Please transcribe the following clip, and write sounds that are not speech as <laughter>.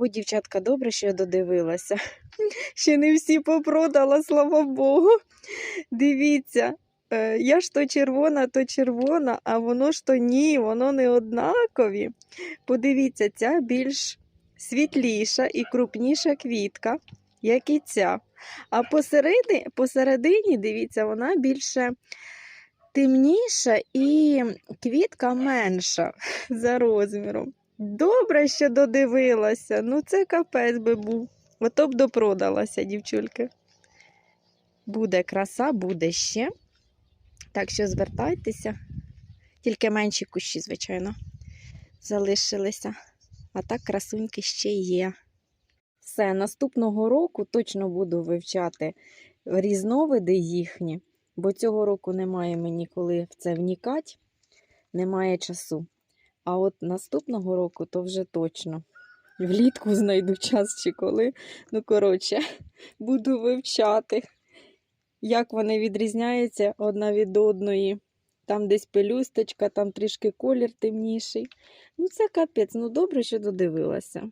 Ой, дівчатка, добре, що я додивилася. <laughs> Ще не всі попродала, слава Богу. Дивіться, е, я ж то червона, то червона, а воно ж то ні, воно не однакові. Подивіться, ця більш світліша і крупніша квітка, як і ця. А посередині, посередині, дивіться, вона більше темніша і квітка менша <laughs> за розміром. Добре, що додивилася. Ну, це капець би був. Ото б допродалася, дівчульки. Буде краса, буде ще. Так що звертайтеся. Тільки менші кущі, звичайно, залишилися. А так красуньки ще є. Все, наступного року точно буду вивчати різновиди їхні, бо цього року немає мені коли в це внікати, немає часу. А от наступного року то вже точно. Влітку знайду час чи коли. Ну, коротше, <laughs> буду вивчати, як вони відрізняються одна від одної. Там десь пелюсточка, там трішки колір темніший. Ну, це капець, ну добре, що додивилася.